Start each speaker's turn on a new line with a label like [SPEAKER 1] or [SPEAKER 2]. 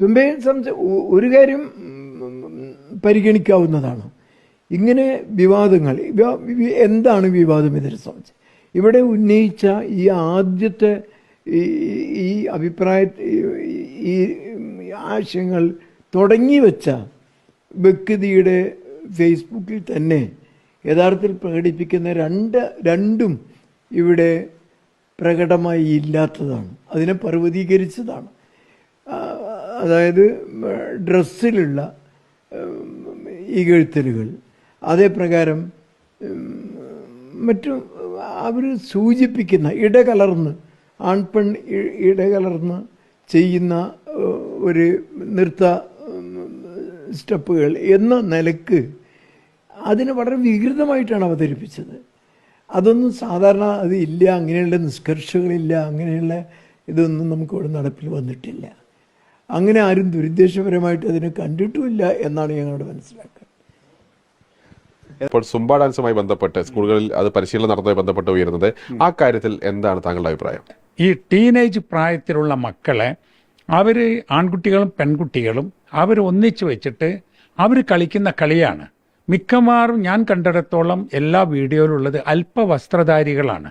[SPEAKER 1] സുംബയെ സംബന്ധിച്ച് ഒരു കാര്യം പരിഗണിക്കാവുന്നതാണ്. ഇങ്ങനെ വിവാദങ്ങൾ എന്താണ് വിവാദം ഇതിനെ സംബന്ധിച്ച് ഇവിടെ ഉന്നയിച്ച ഈ ആദ്യത്തെ ഈ അഭിപ്രായ ഈ ആശയങ്ങൾ തുടങ്ങി വെച്ച വ്യക്തിയുടെ ഫേസ്ബുക്കിൽ തന്നെ യഥാർത്ഥത്തിൽ പ്രകടിപ്പിക്കുന്ന രണ്ട് രണ്ടും ഇവിടെ പ്രകടമായി ഇല്ലാത്തതാണ്. അതിനെ പർവതീകരിച്ചതാണ്. അതായത് ഡ്രസ്സിലുള്ള ഇകഴ്ത്തലുകൾ അതേപ്രകാരം മറ്റു അവർ സൂചിപ്പിക്കുന്ന ഇടകലർന്ന് ആൺപെൺ ഇടകലർന്ന് ചെയ്യുന്ന ഒരു നൃത്ത സ്റ്റെപ്പുകൾ എന്ന നിലയ്ക്ക് അതിനെ വളരെ വികൃതമായിട്ടാണ് അവതരിപ്പിച്ചത്. അതൊന്നും സാധാരണ അത് ഇല്ല അങ്ങനെയുള്ള നിഷ്കർഷകളില്ല അങ്ങനെയുള്ള ഇതൊന്നും നമുക്കിവിടെ നടപ്പിൽ വന്നിട്ടില്ല. അങ്ങനെ ആരും ദുരുദ്ദേശപരമായിട്ട് അതിനെ കണ്ടിട്ടുമില്ല എന്നാണ് ഞങ്ങളുടെ മനസ്സിലാക്കുക
[SPEAKER 2] ഇപ്പോൾ സുംബ ഡാൻസുമായി ബന്ധപ്പെട്ട് സ്കൂളുകളിൽ അത് പരിശീലനം നടന്നതുമായി ബന്ധപ്പെട്ട് ഉയരുന്നത് ആ കാര്യത്തിൽ എന്താണ് താങ്കളുടെ അഭിപ്രായം?
[SPEAKER 3] ഈ ടീനേജ് പ്രായത്തിലുള്ള മക്കളെ അവർ ആൺകുട്ടികളും പെൺകുട്ടികളും അവർ ഒന്നിച്ചു വെച്ചിട്ട് അവർ കളിക്കുന്ന കളിയാണ്. മിക്കവാറും ഞാൻ കണ്ടിടത്തോളം എല്ലാ വീഡിയോയിലുള്ളത് അല്പവസ്ത്രധാരികളാണ്.